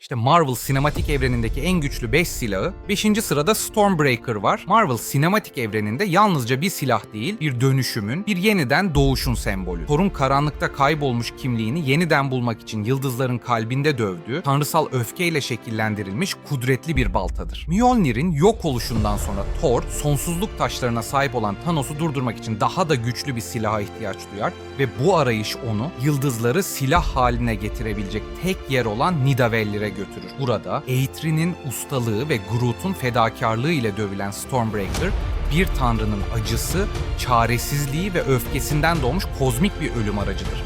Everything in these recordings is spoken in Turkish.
İşte Marvel sinematik evrenindeki en güçlü 5 silahı 5. sırada Stormbreaker var. Marvel sinematik evreninde yalnızca bir silah değil, bir dönüşümün, bir yeniden doğuşun sembolü. Thor'un karanlıkta kaybolmuş kimliğini yeniden bulmak için yıldızların kalbinde dövdüğü, tanrısal öfkeyle şekillendirilmiş kudretli bir baltadır. Mjolnir'in yok oluşundan sonra Thor, sonsuzluk taşlarına sahip olan Thanos'u durdurmak için daha da güçlü bir silaha ihtiyaç duyar ve bu arayış onu yıldızları silah haline getirebilecek tek yer olan Nidavellir götürür. Burada Eitrin'in ustalığı ve Groot'un fedakarlığı ile dövülen Stormbreaker bir tanrının acısı, çaresizliği ve öfkesinden doğmuş kozmik bir ölüm aracıdır.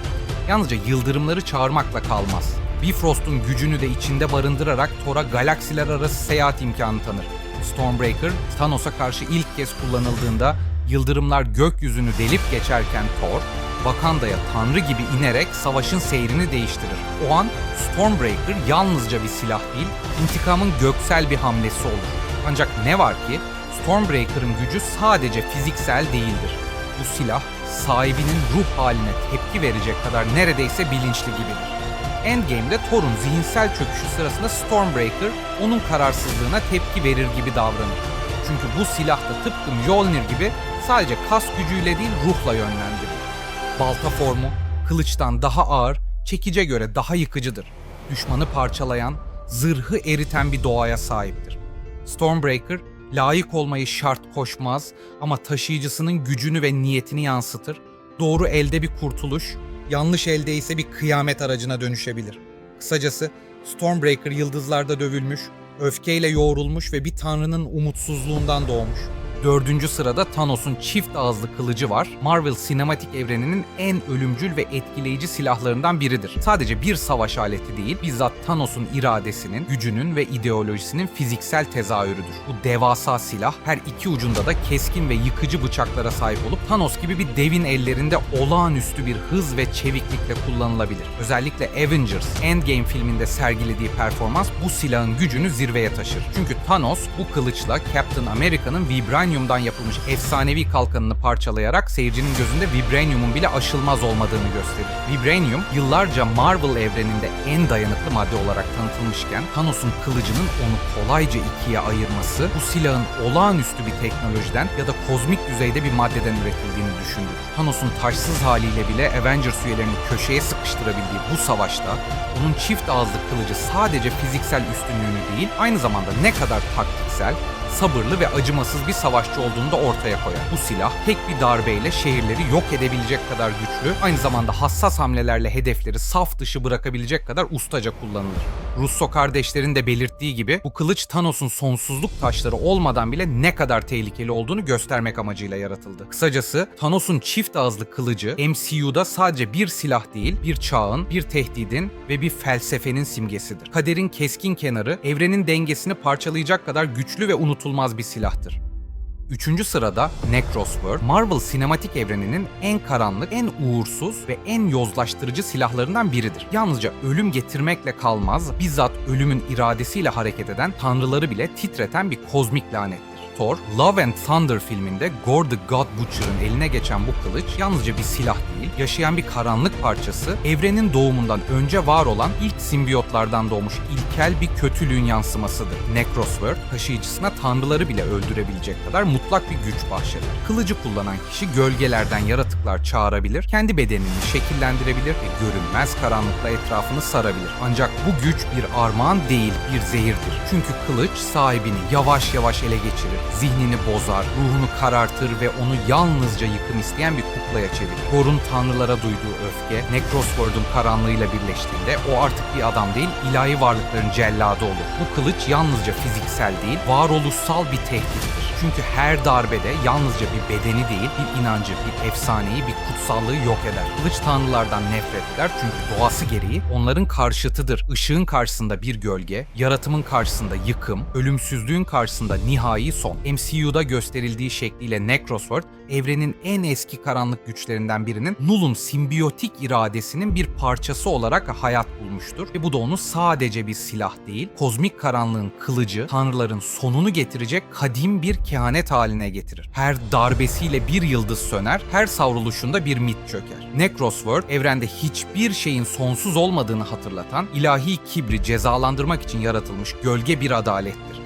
Yalnızca yıldırımları çağırmakla kalmaz. Bifrost'un gücünü de içinde barındırarak Thor'a galaksiler arası seyahat imkanı tanır. Stormbreaker, Thanos'a karşı ilk kez kullanıldığında yıldırımlar gökyüzünü delip geçerken Thor, Wakanda'ya tanrı gibi inerek savaşın seyrini değiştirir. O an Stormbreaker yalnızca bir silah değil, intikamın göksel bir hamlesi olur. Ancak ne var ki Stormbreaker'ın gücü sadece fiziksel değildir. Bu silah sahibinin ruh haline tepki verecek kadar neredeyse bilinçli gibidir. Endgame'de Thor'un zihinsel çöküşü sırasında Stormbreaker onun kararsızlığına tepki verir gibi davranır. Çünkü bu silah da tıpkı Mjolnir gibi sadece kas gücüyle değil ruhla yönlendirilir. Balta formu, kılıçtan daha ağır, çekice göre daha yıkıcıdır. Düşmanı parçalayan, zırhı eriten bir doğaya sahiptir. Stormbreaker, layık olmayı şart koşmaz ama taşıyıcısının gücünü ve niyetini yansıtır. Doğru elde bir kurtuluş, yanlış elde ise bir kıyamet aracına dönüşebilir. Kısacası Stormbreaker yıldızlarda dövülmüş, öfkeyle yoğrulmuş ve bir tanrının umutsuzluğundan doğmuş. Dördüncü sırada Thanos'un çift ağızlı kılıcı var. Marvel sinematik evreninin en ölümcül ve etkileyici silahlarından biridir. Sadece bir savaş aleti değil, bizzat Thanos'un iradesinin, gücünün ve ideolojisinin fiziksel tezahürüdür. Bu devasa silah her iki ucunda da keskin ve yıkıcı bıçaklara sahip olup Thanos gibi bir devin ellerinde olağanüstü bir hız ve çeviklikle kullanılabilir. Özellikle Avengers Endgame filminde sergilediği performans bu silahın gücünü zirveye taşır. Çünkü Thanos bu kılıçla Captain America'nın Vibranium vibranyumdan yapılmış efsanevi kalkanını parçalayarak seyircinin gözünde vibranyumun bile aşılmaz olmadığını gösterir. Vibranium yıllarca Marvel evreninde en dayanıklı madde olarak tanıtılmışken Thanos'un kılıcının onu kolayca ikiye ayırması bu silahın olağanüstü bir teknolojiden ya da kozmik düzeyde bir maddeden üretildiğini düşündürür. Thanos'un taşsız haliyle bile Avengers üyelerini köşeye sıkıştırabildiği bu savaşta onun çift ağızlı kılıcı sadece fiziksel üstünlüğünü değil aynı zamanda ne kadar taktiksel, sabırlı ve acımasız bir savaşçı olduğunu da ortaya koyar. Bu silah tek bir darbeyle şehirleri yok edebilecek kadar güçlü, aynı zamanda hassas hamlelerle hedefleri saf dışı bırakabilecek kadar ustaca kullanılır. Russo kardeşlerin de belirttiği gibi bu kılıç Thanos'un sonsuzluk taşları olmadan bile ne kadar tehlikeli olduğunu göstermek amacıyla yaratıldı. Kısacası Thanos'un çift ağızlı kılıcı MCU'da sadece bir silah değil, bir çağın, bir tehdidin ve bir felsefenin simgesidir. Kaderin keskin kenarı evrenin dengesini parçalayacak kadar güçlü ve unutulmaz bir silahtır. Üçüncü sırada Necrosword, Marvel sinematik evreninin en karanlık, en uğursuz ve en yozlaştırıcı silahlarından biridir. Yalnızca ölüm getirmekle kalmaz, bizzat ölümün iradesiyle hareket eden, tanrıları bile titreten bir kozmik lanettir. Thor, Love and Thunder filminde Gore the God Butcher'ın eline geçen bu kılıç yalnızca bir silah değil, yaşayan bir karanlık parçası, evrenin doğumundan önce var olan ilk simbiyotlardan doğmuş ilkel bir kötülüğün yansımasıdır. Necrosword, taşıyıcısına tanrıları bile öldürebilecek kadar mutlak bir güç bahşeder. Kılıcı kullanan kişi gölgelerden yaratıklar çağırabilir, kendi bedenini şekillendirebilir ve görünmez karanlıkla etrafını sarabilir. Ancak bu güç bir armağan değil, bir zehirdir. Çünkü kılıç sahibini yavaş yavaş ele geçirir zihnini bozar, ruhunu karartır ve onu yalnızca yıkım isteyen bir kuklaya çevirir. Gor'un tanrılara duyduğu öfke, Necrosword'un karanlığıyla birleştiğinde o artık bir adam değil, ilahi varlıkların celladı olur. Bu kılıç yalnızca fiziksel değil, varoluşsal bir tehdittir. Çünkü her darbede yalnızca bir bedeni değil, bir inancı, bir efsaneyi, bir kutsallığı yok eder. Kılıç tanrılardan nefret eder çünkü doğası gereği onların karşıtıdır. Işığın karşısında bir gölge, yaratımın karşısında yıkım, ölümsüzlüğün karşısında nihai son. MCU'da gösterildiği şekliyle Necrosword, evrenin en eski karanlık güçlerinden birinin Null'un simbiyotik iradesinin bir parçası olarak hayat bulmuştur. Ve bu da onu sadece bir silah değil, kozmik karanlığın kılıcı, tanrıların sonunu getirecek kadim bir kehanet haline getirir. Her darbesiyle bir yıldız söner, her savruluşunda bir mit çöker. Necrosword, evrende hiçbir şeyin sonsuz olmadığını hatırlatan, ilahi kibri cezalandırmak için yaratılmış gölge bir adalettir.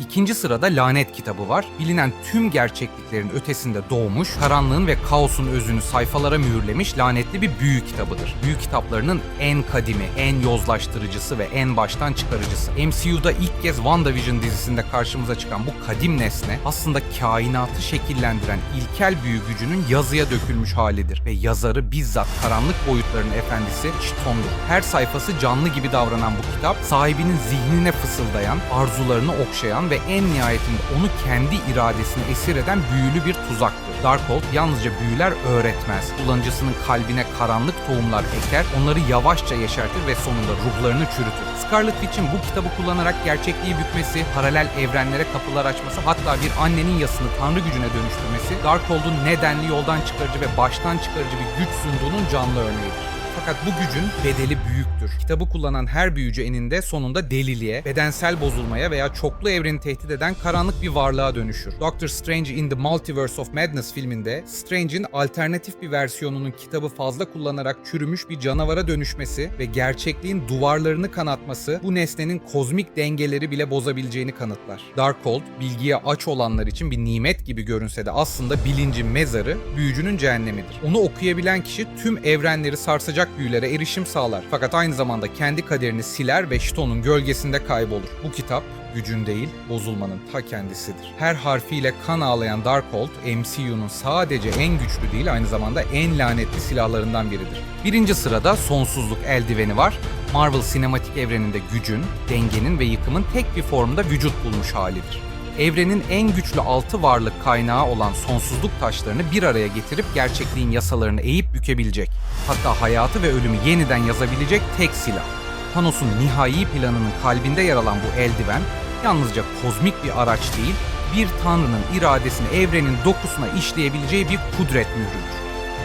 İkinci sırada Lanet kitabı var. Bilinen tüm gerçekliklerin ötesinde doğmuş, karanlığın ve kaosun özünü sayfalara mühürlemiş lanetli bir büyü kitabıdır. Büyü kitaplarının en kadimi, en yozlaştırıcısı ve en baştan çıkarıcısı. MCU'da ilk kez WandaVision dizisinde karşımıza çıkan bu kadim nesne aslında kainatı şekillendiren ilkel büyü gücünün yazıya dökülmüş halidir ve yazarı bizzat karanlık boyutların efendisi Chthon'dur. Her sayfası canlı gibi davranan bu kitap sahibinin zihnine fısıldayan, arzularını okşayan ve en nihayetinde onu kendi iradesine esir eden büyülü bir tuzaktır. Darkhold yalnızca büyüler öğretmez. Kullanıcısının kalbine karanlık tohumlar eker, onları yavaşça yeşertir ve sonunda ruhlarını çürütür. Scarlet Witch'in bu kitabı kullanarak gerçekliği bükmesi, paralel evrenlere kapılar açması, hatta bir annenin yasını tanrı gücüne dönüştürmesi, Darkhold'un nedenli yoldan çıkarıcı ve baştan çıkarıcı bir güç sunduğunun canlı örneğidir. Fakat bu gücün bedeli büyüktür. Kitabı kullanan her büyücü eninde sonunda deliliğe, bedensel bozulmaya veya çoklu evreni tehdit eden karanlık bir varlığa dönüşür. Doctor Strange in the Multiverse of Madness filminde Strange'in alternatif bir versiyonunun kitabı fazla kullanarak çürümüş bir canavara dönüşmesi ve gerçekliğin duvarlarını kanatması bu nesnenin kozmik dengeleri bile bozabileceğini kanıtlar. Darkhold, bilgiye aç olanlar için bir nimet gibi görünse de aslında bilincin mezarı, büyücünün cehennemidir. Onu okuyabilen kişi tüm evrenleri sarsacak büyülere erişim sağlar. Fakat aynı zamanda kendi kaderini siler ve Şiton'un gölgesinde kaybolur. Bu kitap gücün değil, bozulmanın ta kendisidir. Her harfiyle kan ağlayan Darkhold, MCU'nun sadece en güçlü değil aynı zamanda en lanetli silahlarından biridir. Birinci sırada sonsuzluk eldiveni var. Marvel sinematik evreninde gücün, dengenin ve yıkımın tek bir formda vücut bulmuş halidir evrenin en güçlü altı varlık kaynağı olan sonsuzluk taşlarını bir araya getirip gerçekliğin yasalarını eğip bükebilecek. Hatta hayatı ve ölümü yeniden yazabilecek tek silah. Thanos'un nihai planının kalbinde yer alan bu eldiven yalnızca kozmik bir araç değil, bir tanrının iradesini evrenin dokusuna işleyebileceği bir kudret mührüdür.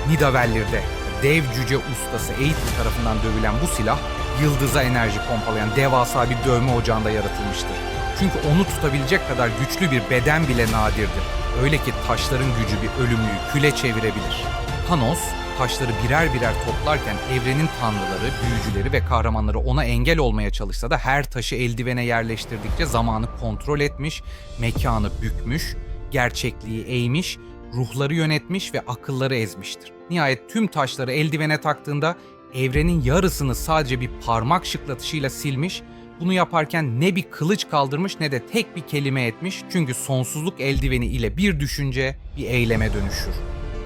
Nidavellir'de dev cüce ustası Aether tarafından dövülen bu silah, yıldıza enerji pompalayan devasa bir dövme ocağında yaratılmıştır. Çünkü onu tutabilecek kadar güçlü bir beden bile nadirdir. Öyle ki taşların gücü bir ölümlüyü küle çevirebilir. Thanos, taşları birer birer toplarken evrenin tanrıları, büyücüleri ve kahramanları ona engel olmaya çalışsa da her taşı eldivene yerleştirdikçe zamanı kontrol etmiş, mekanı bükmüş, gerçekliği eğmiş, ruhları yönetmiş ve akılları ezmiştir. Nihayet tüm taşları eldivene taktığında evrenin yarısını sadece bir parmak şıklatışıyla silmiş bunu yaparken ne bir kılıç kaldırmış ne de tek bir kelime etmiş çünkü sonsuzluk eldiveni ile bir düşünce bir eyleme dönüşür.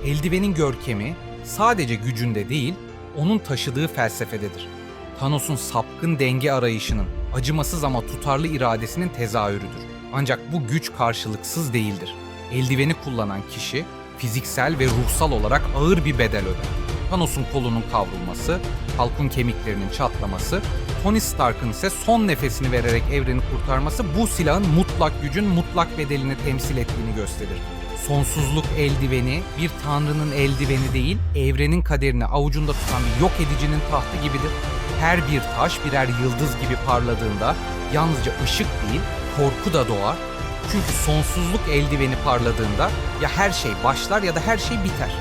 Eldivenin görkemi sadece gücünde değil, onun taşıdığı felsefededir. Thanos'un sapkın denge arayışının, acımasız ama tutarlı iradesinin tezahürüdür. Ancak bu güç karşılıksız değildir. Eldiveni kullanan kişi fiziksel ve ruhsal olarak ağır bir bedel öder. Thanos'un kolunun kavrulması, halkın kemiklerinin çatlaması, Tony Stark'ın ise son nefesini vererek evreni kurtarması bu silahın mutlak gücün mutlak bedelini temsil ettiğini gösterir. Sonsuzluk eldiveni bir tanrının eldiveni değil, evrenin kaderini avucunda tutan bir yok edicinin tahtı gibidir. Her bir taş birer yıldız gibi parladığında yalnızca ışık değil, korku da doğar. Çünkü sonsuzluk eldiveni parladığında ya her şey başlar ya da her şey biter.